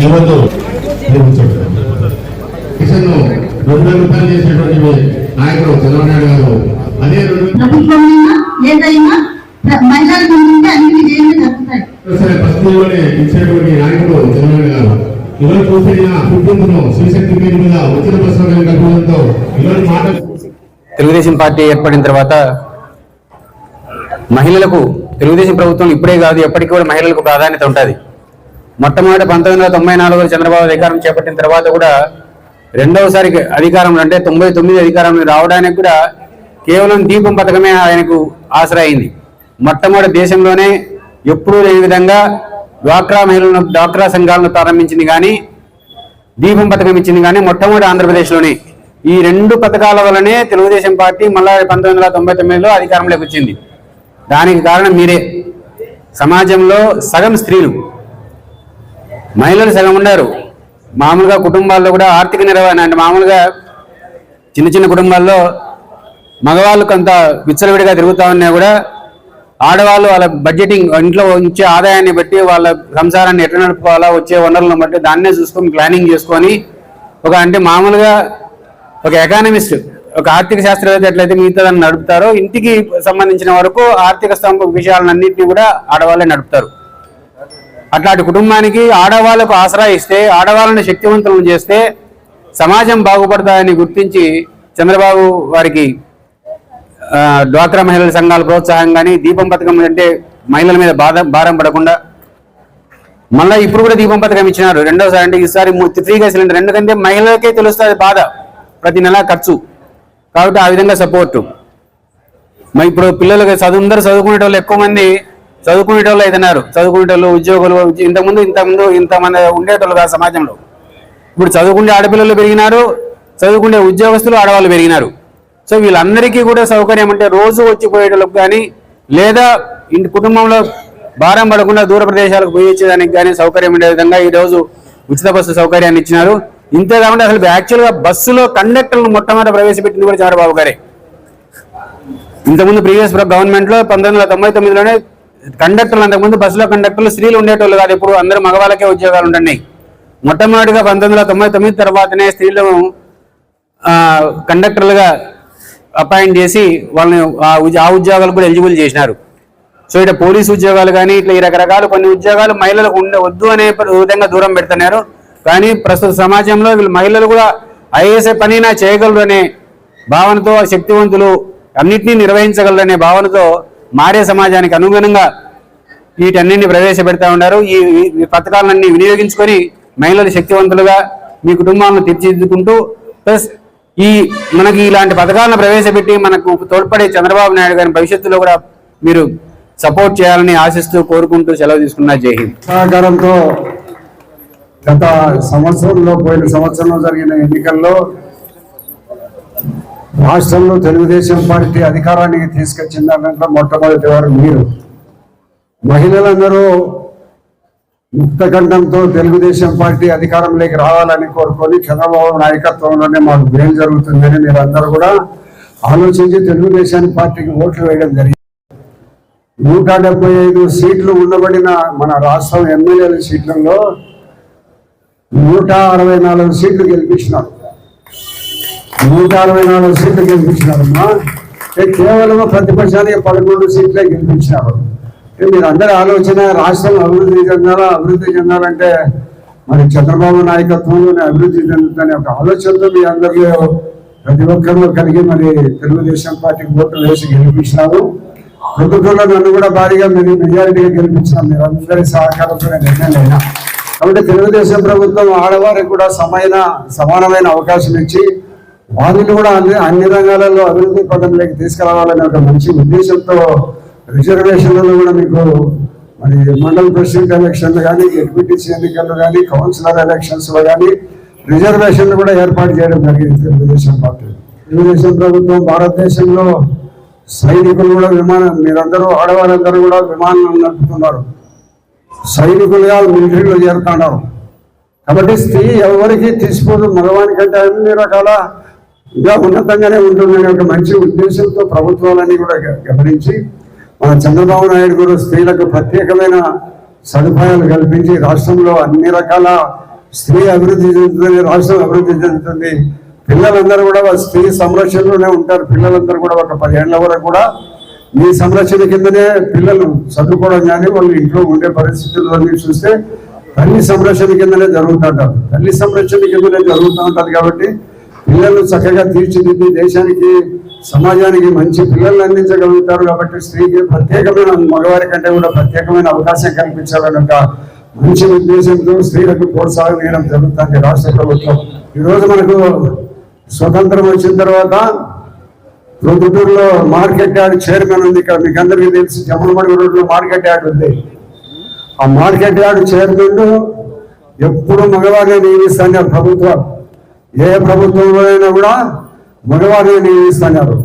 ఈరోజు కిషన్ రెండు వేల రూపాయలు చేసినటువంటి నాయకుడు చంద్రబాబు నాయుడు గారు. అదే రెండు ప్రభుత్వమైనా ఏదైనా ప్ర- మహిళలకు ముందుంటే అన్ని జైలు జరుగుతాయి. సరే పస్తుల్లోనే ఇచ్చినటువంటి నాయకుడు చంద్రబాబు నాయుడు గారు చూసిన మీద ఉచిత కల్పడంతో మాట తెలుగుదేశం పార్టీ ఏర్పడిన తర్వాత మహిళలకు తెలుగుదేశం ప్రభుత్వం ఇప్పుడే కాదు ఎప్పటికీ కూడా మహిళలకు ప్రాధాన్యత ఉంటుంది. మొట్టమొదటి పంతొమ్మిది వందల తొంభై నాలుగులో చంద్రబాబు అధికారం చేపట్టిన తర్వాత కూడా రెండవసారి అధికారంలో అంటే తొంభై తొమ్మిది అధికారంలో రావడానికి కూడా కేవలం దీపం పథకమే ఆయనకు ఆసరాయింది మొట్టమొదటి దేశంలోనే ఎప్పుడూ లేని విధంగా డ్వాక్రా మహిళలను డ్వాక్రా సంఘాలను ప్రారంభించింది కానీ దీపం పథకం ఇచ్చింది కానీ మొట్టమొదటి ఆంధ్రప్రదేశ్లోనే. ఈ రెండు పథకాల వల్లనే తెలుగుదేశం పార్టీ మళ్ళా పంతొమ్మిది వందల తొంభై తొమ్మిదిలో అధికారంలోకి వచ్చింది. దానికి కారణం మీరే. సమాజంలో సగం స్త్రీలు మహిళలు సగం ఉన్నారు మామూలుగా కుటుంబాల్లో కూడా ఆర్థిక నిర్వహణ అంటే మామూలుగా చిన్న చిన్న కుటుంబాల్లో మగవాళ్ళు కొంత విచ్చలవిడిగా తిరుగుతూ ఉన్నా కూడా ఆడవాళ్ళు వాళ్ళ బడ్జెటింగ్ ఇంట్లో ఉంచే ఆదాయాన్ని బట్టి వాళ్ళ సంసారాన్ని ఎట్లా నడుపుకోవాలా వచ్చే వనరులను బట్టి దాన్నే చూసుకొని ప్లానింగ్ చేసుకొని ఒక అంటే మామూలుగా ఒక ఎకానమిస్ట్ ఒక ఆర్థిక శాస్త్రవేత్త ఎట్లయితే మిగతా దాన్ని నడుపుతారో ఇంటికి సంబంధించిన వరకు ఆర్థిక స్తంభ విషయాలన్నింటినీ కూడా ఆడవాళ్ళే నడుపుతారు. అట్లాంటి కుటుంబానికి ఆడవాళ్ళకు ఆసరా ఇస్తే ఆడవాళ్ళని శక్తివంతులను చేస్తే సమాజం బాగుపడతాయని గుర్తించి చంద్రబాబు వారికి డ్వాక్రా మహిళల సంఘాల ప్రోత్సాహం కానీ దీపం పథకం అంటే మహిళల మీద బాధ భారం పడకుండా మళ్ళీ ఇప్పుడు కూడా దీపం పథకం ఇచ్చినారు. రెండోసారి అంటే ఈసారి ము- ఫ్రీగా సిలిండర్. ఎందుకంటే మహిళలకే తెలుస్తుంది బాధ ప్రతి నెల ఖర్చు. కాబట్టి ఆ విధంగా సపోర్టు. మరి ఇప్పుడు పిల్లలకి చదువు అందరూ చదువుకునే వాళ్ళు ఎక్కువ మంది చదువుకునే వాళ్ళు అయితున్నారు చదువుకునే వాళ్ళు ఉద్యోగులు ఇంతకుముందు ఇంతకుముందు ఇంతమంది ఉండేటోళ్ళు కాదు సమాజంలో. ఇప్పుడు చదువుకునే ఆడపిల్లలు పెరిగినారు చదువుకునే ఉద్యోగస్తులు ఆడవాళ్ళు పెరిగినారు. సో వీళ్ళందరికీ కూడా సౌకర్యం అంటే రోజు వచ్చిపోయేటోళ్ళకి కానీ లేదా ఇంటి కుటుంబంలో భారం పడకుండా దూర ప్రదేశాలకు పోయించేదానికి కానీ సౌకర్యం ఉండే విధంగా ఈ రోజు ఉచిత బస్సు సౌకర్యాన్ని ఇచ్చినారు. ఇంతే కాకుండా అసలు యాక్చువల్గా బస్సులో కండక్టర్లను మొట్టమొదటి ప్రవేశపెట్టింది కూడా చంద్రబాబు గారే. ఇంతకుముందు ప్రీవియస్ గవర్నమెంట్లో పంతొమ్మిది వందల తొంభై తొమ్మిదిలోనే కండక్టర్లు అంతకుముందు బస్సులో కండక్టర్లు స్త్రీలు ఉండేటోళ్ళు కాదు ఇప్పుడు అందరూ మగవాళ్ళకే ఉద్యోగాలు ఉంటున్నాయి. మొట్టమొదటిగా పంతొమ్మిది వందల తొంభై తొమ్మిది తర్వాతనే స్త్రీలను కండక్టర్లుగా అపాయింట్ చేసి వాళ్ళని ఆ ఉద్యోగాలు కూడా ఎలిజిబుల్ చేసినారు. సో ఇట్లా పోలీసు ఉద్యోగాలు కానీ ఇట్లా ఈ రకరకాల కొన్ని ఉద్యోగాలు మహిళలకు ఉండే వద్దు అనే విధంగా దూరం పెడుతున్నారు. కానీ ప్రస్తుత సమాజంలో వీళ్ళు మహిళలు కూడా ఐఏఎస్ఏ పనినా చేయగలరు అనే భావనతో శక్తివంతులు అన్నిటినీ అనే భావనతో మారే సమాజానికి అనుగుణంగా వీటన్నింటిని ప్రవేశపెడతా ఉన్నారు. ఈ పథకాలన్నీ వినియోగించుకొని మహిళలు శక్తివంతులుగా మీ కుటుంబాలను తీర్చిదిద్దుకుంటూ ప్లస్ ఈ మనకి ఇలాంటి పథకాలను ప్రవేశపెట్టి మనకు తోడ్పడే చంద్రబాబు నాయుడు గారి భవిష్యత్తులో కూడా మీరు సపోర్ట్ చేయాలని ఆశిస్తూ కోరుకుంటూ సెలవు తీసుకున్నా జై హింద్. సహకారంతో గత సంవత్సరంలో పోయిన సంవత్సరంలో జరిగిన ఎన్నికల్లో రాష్ట్రంలో తెలుగుదేశం పార్టీ అధికారానికి తీసుకొచ్చిన దాంట్లో మొట్టమొదటి వారు మీరు. మహిళలందరూ ముక్తకంఠంతో తెలుగుదేశం పార్టీ అధికారంలోకి రావాలని కోరుకొని చంద్రబాబు నాయకత్వంలోనే మాకు మేలు జరుగుతుందని మీరు అందరూ కూడా ఆలోచించి తెలుగుదేశం పార్టీకి ఓట్లు వేయడం జరిగింది. నూట డెబ్బై ఐదు సీట్లు ఉండబడిన మన రాష్ట్రం ఎమ్మెల్యేల సీట్లలో నూట అరవై నాలుగు సీట్లు గెలిపించినారు. నూట అరవై నాలుగు సీట్లు గెలిపించినారమ్మా. కేవలం ప్రతిపక్షానికి పదకొండు సీట్లే గెలిపించినారు. మీరు అందరి ఆలోచన రాష్ట్రం అభివృద్ధి చెందాలా అభివృద్ధి చెందాలంటే మరి చంద్రబాబు నాయకత్వంలోనే అభివృద్ధి చెందుతానే ఒక ఆలోచనతో మీ అందరిలో ప్రతి ఒక్కరిలో కలిగి మరి తెలుగుదేశం పార్టీకి ఓట్లు వేసి గెలిపించినారు. ప్రభుత్వంలో నన్ను కూడా భారీగా మీరు మెజారిటీగా గెలిపించినాం మీరు అందరి సహకారంతో నిర్ణయం అయినా. కాబట్టి తెలుగుదేశం ప్రభుత్వం ఆడవారికి కూడా సమైన సమానమైన అవకాశం ఇచ్చి వారిని కూడా అన్ని అన్ని రంగాలలో అభివృద్ధి పదంలోకి తీసుకురావాలనే ఒక మంచి ఉద్దేశంతో రిజర్వేషన్లలో కూడా మీకు మరి మండల ప్రెసిడెంట్ ఎలక్షన్లు కానీ ఎగ్జిక్యూటివ్ ఎన్నికలు కానీ కౌన్సిలర్ ఎలక్షన్స్లో కానీ రిజర్వేషన్లు కూడా ఏర్పాటు చేయడం జరిగింది తెలుగుదేశం పార్టీ. తెలుగుదేశం ప్రభుత్వం భారతదేశంలో సైనికులు కూడా విమానం మీరందరూ ఆడవాళ్ళందరూ కూడా విమానం నడుపుతున్నారు. సైనికులుగా మిలిటరీలో చేరుతున్నారు. కాబట్టి స్త్రీ ఎవరికి తీసుకోదు మగవానికంటే అన్ని రకాల ఇంకా ఉన్నతంగానే ఉంటుందనే ఒక మంచి ఉద్దేశంతో ప్రభుత్వాలన్నీ కూడా గమనించి మన చంద్రబాబు నాయుడు గారు స్త్రీలకు ప్రత్యేకమైన సదుపాయాలు కల్పించి రాష్ట్రంలో అన్ని రకాల స్త్రీ అభివృద్ధి చెందుతుంది రాష్ట్రం అభివృద్ధి చెందుతుంది. పిల్లలందరూ కూడా స్త్రీ సంరక్షణలోనే ఉంటారు. పిల్లలందరూ కూడా ఒక పదేళ్ళ వరకు కూడా మీ సంరక్షణ కిందనే పిల్లలు చదువుకోవడం కానీ వాళ్ళు ఇంట్లో ఉండే పరిస్థితులు మీరు చూస్తే తల్లి సంరక్షణ కిందనే జరుగుతుంటారు. తల్లి సంరక్షణ కిందనే జరుగుతూ ఉంటుంది కాబట్టి పిల్లలు చక్కగా తీర్చిదిద్ది దేశానికి సమాజానికి మంచి పిల్లల్ని అందించగలుగుతారు కాబట్టి స్త్రీకి ప్రత్యేకమైన మగవారి కంటే కూడా ప్రత్యేకమైన అవకాశం కల్పించాలని ఒక మంచి ఉద్దేశంతో స్త్రీలకు ప్రోత్సాహం చేయడం జరుగుతుంది రాష్ట్ర ప్రభుత్వం. ఈరోజు మనకు స్వతంత్రం వచ్చిన తర్వాత ప్రొద్దుటూరులో మార్కెట్ యార్డ్ చైర్మన్ ఉంది. ఇక్కడ మీకు అందరికీ తెలిసి జమ్మలమడి రోడ్లో మార్కెట్ యార్డ్ ఉంది. ఆ మార్కెట్ యార్డ్ చైర్మన్ ఎప్పుడు మగవారిని నియమిస్తున్నారు ప్రభుత్వం. ఏ ప్రభుత్వంలో అయినా కూడా మగవారిని నియమిస్తున్నారు.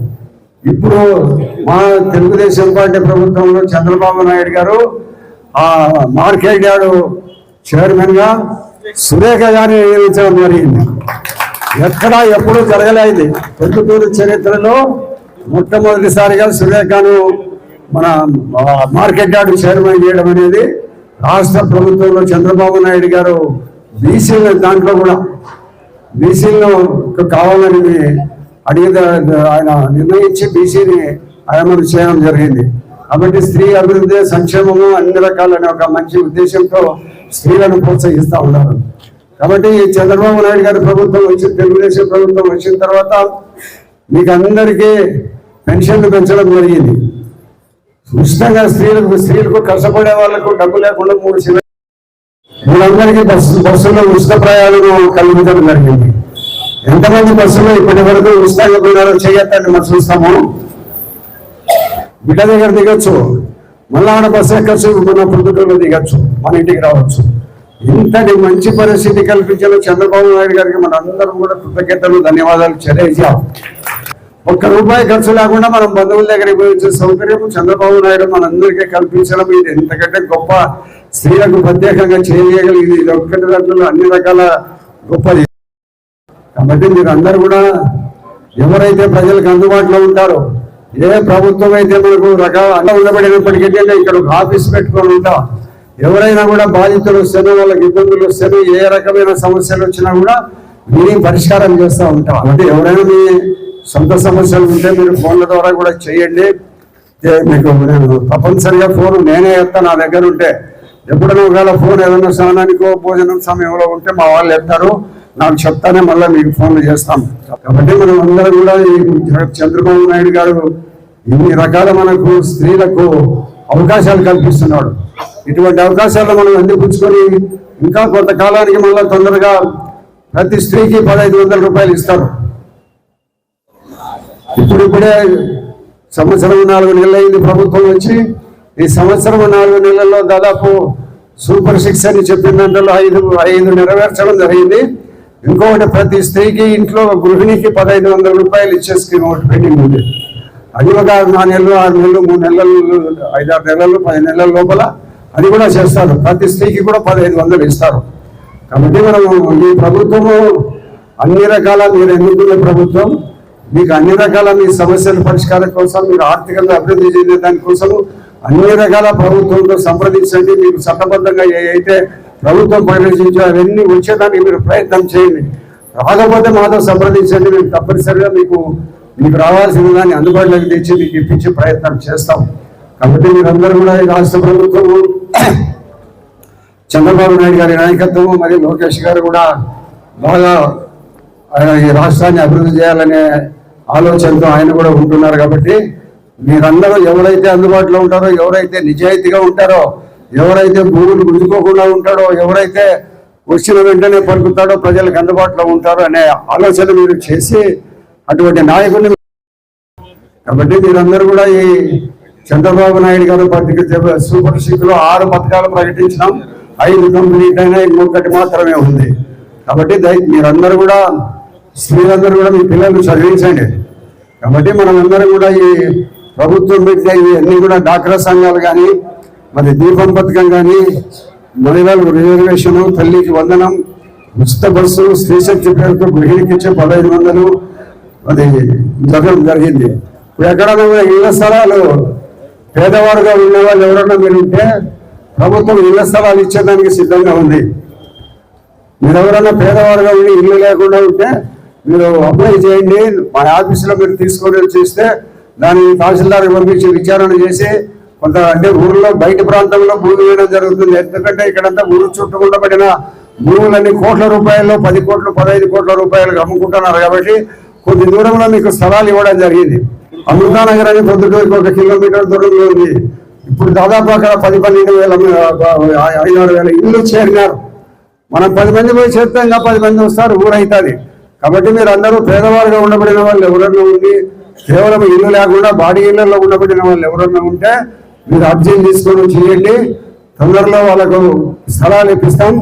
ఇప్పుడు మా తెలుగుదేశం పార్టీ ప్రభుత్వంలో చంద్రబాబు నాయుడు గారు ఆ మార్కెట్ యార్డ్ చైర్మన్గా సురేఖ గారిని నియమించడం జరిగింది. ఎక్కడా ఎప్పుడూ జరగలేదు. పొద్దుటూరు చరిత్రలో మొట్టమొదటిసారిగా సురేఖను మన మార్కెట్ యార్డ్ చైర్మన్ చేయడం అనేది రాష్ట్ర ప్రభుత్వంలో చంద్రబాబు నాయుడు గారు బీసీ దాంట్లో కూడా బీసీలను కావాలని అడిగిన ఆయన నిర్ణయించి బీసీని అమలు చేయడం జరిగింది. కాబట్టి స్త్రీ అభివృద్ధి సంక్షేమము అన్ని రకాలనే ఒక మంచి ఉద్దేశంతో స్త్రీలను ప్రోత్సహిస్తూ ఉన్నారు. కాబట్టి ఈ చంద్రబాబు నాయుడు గారి ప్రభుత్వం వచ్చి తెలుగుదేశం ప్రభుత్వం వచ్చిన తర్వాత మీకు అందరికీ పెన్షన్లు పెంచడం జరిగింది. ఉచితంగా స్త్రీలకు స్త్రీలకు కష్టపడే వాళ్ళకు డబ్బు లేకుండా మూడు వీళ్ళందరికీ బస్సు బస్సులో ఉచిత ప్రయాణం కల్పించడం జరిగింది. ఎంతమంది బస్సులో ఇప్పటి వరకు ఉచితంగా పోయినారో చేయొద్దండి మనం చూస్తాము బిడ్డ దగ్గర దిగచ్చు. మళ్ళా ఆడ బస్సు ఎక్కచ్చు మన పొద్దుటూరులో దిగచ్చు మన ఇంటికి రావచ్చు. ఇంతటి మంచి పరిస్థితి కల్పించిన చంద్రబాబు నాయుడు గారికి మన అందరం కూడా కృతజ్ఞతలు ధన్యవాదాలు తెలియజేయాలి ఒక్క రూపాయి ఖర్చు లేకుండా మనం బంధువుల దగ్గరికి పోయించే సౌకర్యం చంద్రబాబు నాయుడు మనందరికీ కల్పించడం ఇది ఎంతకంటే గొప్ప స్త్రీలకు ప్రత్యేకంగా చేయగలిగింది ఇది ఒక్కటి దాంట్లో అన్ని రకాల గొప్పది. కాబట్టి మీరు అందరు కూడా ఎవరైతే ప్రజలకు అందుబాటులో ఉంటారో ఏ ప్రభుత్వం అయితే మనకు రకాల అలా ఉండబడినప్పటికీ ఇక్కడ ఒక ఆఫీస్ పెట్టుకొని ఉంటాం. ఎవరైనా కూడా బాధితులు వస్తేనో వాళ్ళకి ఇబ్బందులు వస్తేనో ఏ రకమైన సమస్యలు వచ్చినా కూడా విని పరిష్కారం చేస్తూ ఉంటాం. అంటే ఎవరైనా మీ సొంత సమస్యలు ఉంటే మీరు ఫోన్ల ద్వారా కూడా చేయండి. మీకు నేను తప్పనిసరిగా ఫోన్ నేనే చేస్తాను నా దగ్గర ఉంటే. ఎప్పుడైనా ఒకవేళ ఫోన్ ఏదైనా స్నానానికో భోజనం సమయంలో ఉంటే మా వాళ్ళు ఎత్తారు నాకు చెప్తానే మళ్ళీ మీకు ఫోన్లు చేస్తాం. కాబట్టి మనం అందరం కూడా ఈ చంద్రబాబు నాయుడు గారు ఇన్ని రకాల మనకు స్త్రీలకు అవకాశాలు కల్పిస్తున్నాడు. ఇటువంటి అవకాశాలు మనం అందిపుచ్చుకొని ఇంకా కొంతకాలానికి మళ్ళీ తొందరగా ప్రతి స్త్రీకి పదహైదు వందల రూపాయలు ఇస్తారు. ఇప్పుడు ఇప్పుడే సంవత్సరం నాలుగు నెలలైంది అయింది ప్రభుత్వం వచ్చి ఈ సంవత్సరం నాలుగు నెలల్లో దాదాపు సూపర్ సిక్స్ అని చెప్పిన దాంట్లో ఐదు ఐదు నెరవేర్చడం జరిగింది. ఇంకొకటి ప్రతి స్త్రీకి ఇంట్లో గృహిణికి పదహైదు వందల రూపాయలు ఇచ్చే స్కీమ్ ఒకటి పెండింగ్ ఉంది. అది ఒక నాలుగు నెలలు ఆరు నెలలు మూడు నెలలు ఐదారు నెలలు పది నెలల లోపల అది కూడా చేస్తారు. ప్రతి స్త్రీకి కూడా పదహైదు వందలు ఇస్తారు. కాబట్టి మనం ఈ ప్రభుత్వము అన్ని రకాల మీరు ఎన్నుకునే ప్రభుత్వం మీకు అన్ని రకాల మీ సమస్యల పరిష్కారం కోసం మీరు ఆర్థికంగా అభివృద్ధి చెందే దానికోసం అన్ని రకాల ప్రభుత్వంతో సంప్రదించండి. మీకు చట్టబద్ధంగా అయితే ప్రభుత్వం పరిరక్షించో అవన్నీ వచ్చేదానికి మీరు ప్రయత్నం చేయండి. రాకపోతే మాతో సంప్రదించండి. మేము తప్పనిసరిగా మీకు మీకు రావాల్సిన దాన్ని అందుబాటులోకి తెచ్చి మీకు ఇప్పించే ప్రయత్నం చేస్తాం. కాబట్టి మీరందరూ కూడా ఈ రాష్ట్ర ప్రభుత్వము చంద్రబాబు నాయుడు గారి నాయకత్వం మరియు లోకేష్ గారు కూడా బాగా ఆయన ఈ రాష్ట్రాన్ని అభివృద్ధి చేయాలనే ఆలోచనతో ఆయన కూడా ఉంటున్నారు కాబట్టి మీరందరూ ఎవరైతే అందుబాటులో ఉంటారో ఎవరైతే నిజాయితీగా ఉంటారో ఎవరైతే భూములు గుంజుకోకుండా ఉంటాడో ఎవరైతే వచ్చిన వెంటనే పలుకుతాడో ప్రజలకు అందుబాటులో ఉంటారో అనే ఆలోచన మీరు చేసి అటువంటి నాయకుడిని కాబట్టి మీరందరూ కూడా ఈ చంద్రబాబు నాయుడు గారు పత్రిక సూపర్ సిక్లో ఆరు పథకాలు ప్రకటించినాం. ఐదు కంప్లీట్ అయినా ఇంకొకటి మాత్రమే ఉంది. కాబట్టి మీరందరూ కూడా స్త్రీలందరూ కూడా మీ పిల్లలు చదివించండి. కాబట్టి మనమందరం కూడా ఈ ప్రభుత్వం పెట్టిన ఇవన్నీ కూడా డాక్రా సంఘాలు కానీ మరి దీపం పథకం కానీ మహిళలు రిజర్వేషన్ తల్లికి వందనం ఉచిత బస్సు శ్రీశక్తి పేరుతో గృహిణికి ఇచ్చే పదహైదు వందలు అది జరగడం జరిగింది. ఇప్పుడు ఎక్కడైనా కూడా ఇళ్ళ స్థలాలు పేదవారుగా ఉన్న వాళ్ళు ఎవరైనా మీరు ఉంటే ప్రభుత్వం ఇళ్ళ స్థలాలు ఇచ్చేదానికి సిద్ధంగా ఉంది. మీరు ఎవరైనా పేదవాడుగా ఉండి ఇల్లు లేకుండా ఉంటే మీరు అప్లై చేయండి మా ఆఫీసులో మీరు తీసుకొని చూస్తే దాన్ని తహసీల్దార్ పంపించి విచారణ చేసి కొంత అంటే ఊర్లో బయట ప్రాంతంలో భూమి వేయడం జరుగుతుంది. ఎందుకంటే ఇక్కడంతా ఊరు చుట్టూ పడిన భూములన్నీ కోట్ల రూపాయలు పది కోట్లు పదహైదు కోట్ల రూపాయలు అమ్ముకుంటున్నారు కాబట్టి కొద్ది దూరంలో మీకు స్థలాలు ఇవ్వడం జరిగింది. అమృతానగర్ అని పొద్దుటూరుకి ఒక కిలోమీటర్ దూరంలో ఉంది. ఇప్పుడు దాదాపు అక్కడ పది పన్నెండు వేల ఐదు ఆరు వేల ఇల్లు చేరినారు. మనం పది మంది పోయి చేస్తే ఇంకా పది మంది వస్తారు ఊరైతుంది కాబట్టి మీరు అందరూ పేదవారుగా ఉండబడిన వాళ్ళు ఎవరన్నా ఉండి కేవలం ఇల్లు లేకుండా బాడీ ఇళ్ళలో ఉండబడిన వాళ్ళు ఎవరన్నా ఉంటే మీరు అర్జీలు తీసుకొని చేయండి. తొందరలో వాళ్ళకు స్థలాలు ఇప్పిస్తాం.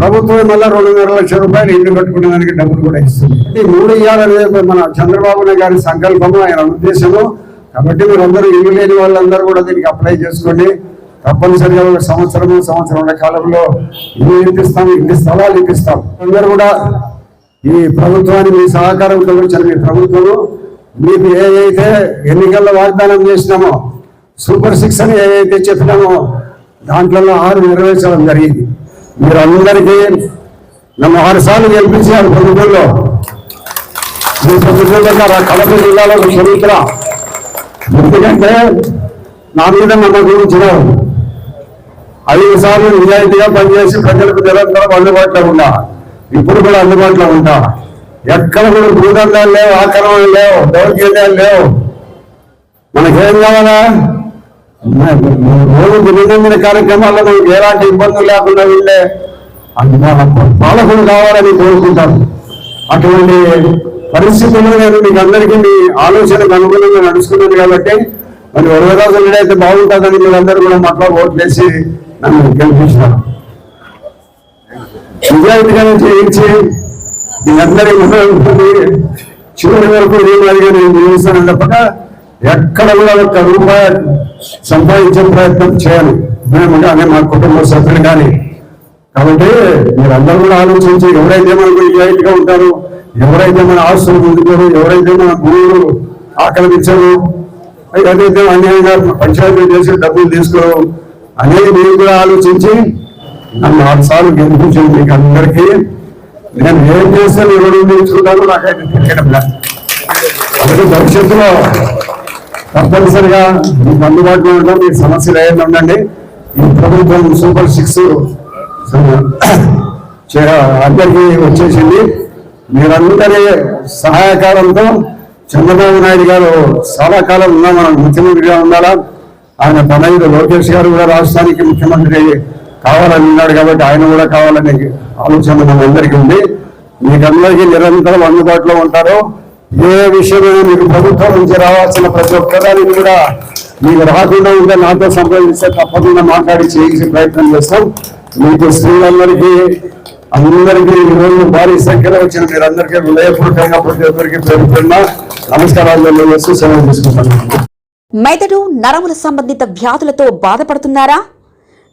ప్రభుత్వం మళ్ళీ రెండున్నర లక్షల రూపాయలు ఇల్లు కట్టుకునే దానికి డబ్బులు కూడా ఇస్తుంది. మూడు ఇయ్యాలనేది మన చంద్రబాబు నాయుడు గారి సంకల్పము ఆయన ఉద్దేశము. కాబట్టి మీరు అందరూ ఇల్లు లేని వాళ్ళందరూ కూడా దీనికి అప్లై చేసుకోండి. తప్పనిసరిగా ఒక సంవత్సరము సంవత్సరం కాలంలో ఇల్లు ఇప్పిస్తాం ఇన్ని స్థలాలు ఇప్పిస్తాం. అందరూ కూడా ఈ ప్రభుత్వాన్ని మీ సహకారంతో వచ్చిన మీ ప్రభుత్వము మీకు ఏదైతే ఎన్నికల్లో వాగ్దానం చేసినామో సూపర్ సిక్స్ అని ఏదైతే చెప్పినామో దాంట్లో ఆరు నెరవేర్చడం జరిగింది. మీరు అందరికీ నన్ను ఆరు సార్లు గెలిపించారు ప్రభుత్వంలో మీ ప్రభుత్వంలో కడప జిల్లాలో చరిత్ర ఎందుకంటే నా మీద నమ్మకం ఉంచినారు ఐదు సార్లు నిజాయితీగా పనిచేసి ప్రజలకు నిరంతరం అందుబాటులో ఉన్నా. ఇప్పుడు కూడా అందుబాటులో ఉంటా. ఎక్కడ కూడా భూదండాలు లేవు ఆక్రమణ లేవు దౌర్జన్యాలు లేవు. మనకేం కావాలా? రోజు నిబంధన కార్యక్రమాల్లో మనకి ఎలాంటి ఇబ్బందులు లేకుండా ఉండే పాలకులు కావాలని కోరుకుంటాను. అటువంటి పరిస్థితుల్లో నేను మీకు అందరికీ మీ ఆలోచనకు అనుగుణంగా నడుస్తున్నాను కాబట్టి మరి వరదరాజు అయితే బాగుంటుందని మీరందరూ కూడా మాట్లాడి ఓట్లేసి నన్ను గెలిపించినారు. నిజాయితీగా చేయించి మీ అందరి చివరి వరకు నేను అడిగా నేను జీవిస్తాను తప్పక ఎక్కడ కూడా ఒక్క రూపాయి సంపాదించే ప్రయత్నం చేయాలి. మేము కానీ మా కుటుంబ సభ్యులు కానీ. కాబట్టి మీరందరూ కూడా ఆలోచించి ఎవరైతే మనకు నిజాయితీగా ఉంటారో ఎవరైతే మన ఆస్తులు పొందుకోరు ఎవరైతే మన భూములు ఆక్రమించరు ఏదైతే అన్యాయంగా పంచాయతీ చేసి డబ్బులు తీసుకోరు అనేది మీరు కూడా ఆలోచించి నన్ను ఆరు సార్లు గెలిపించండి మీకు అందరికీ. నేను ఏం చేస్తాను ఎవరు రుణం నాకైతే తెలియడం భవిష్యత్తులో తప్పనిసరిగా మీకు అందుబాటులో ఉండడం మీకు సమస్యలు ఏమైనా ఉండండి. ఈ ప్రభుత్వం సూపర్ సిక్స్ అందరికీ వచ్చేసింది. మీరందరి సహాయకారంతో చంద్రబాబు నాయుడు గారు చాలా కాలం ఉన్నా మనం ముఖ్యమంత్రిగా ఉండాలా? ఆయన తనయుడు లోకేష్ గారు కూడా రాష్ట్రానికి ముఖ్యమంత్రి కావాలని ఉన్నాడు కాబట్టి ఆయన కూడా కావాలనే ఆలోచన మనందరికీ ఉంది. మీకందరికీ నిరంతరం అందుబాటులో ఉంటారు. ఏ విషయమైనా మీకు ప్రభుత్వం నుంచి రావాల్సిన ప్రతి ఒక్కదానికి కూడా మీకు రాకుండా ఉంటే నాతో సంప్రదిస్తే తప్పకుండా మాట్లాడి చేయించే ప్రయత్నం చేస్తాం. మీకు స్త్రీలందరికీ అందరికీ ఈ రోజు భారీ సంఖ్యలో వచ్చిన మీరందరికీ హృదయపూర్వకంగా ప్రతి ఒక్కరికి పేరుతున్నా నమస్కారాలు తెలియజేస్తూ సెలవు తీసుకుంటాను మెదడు నరముల సంబంధిత వ్యాధులతో బాధపడుతున్నారా?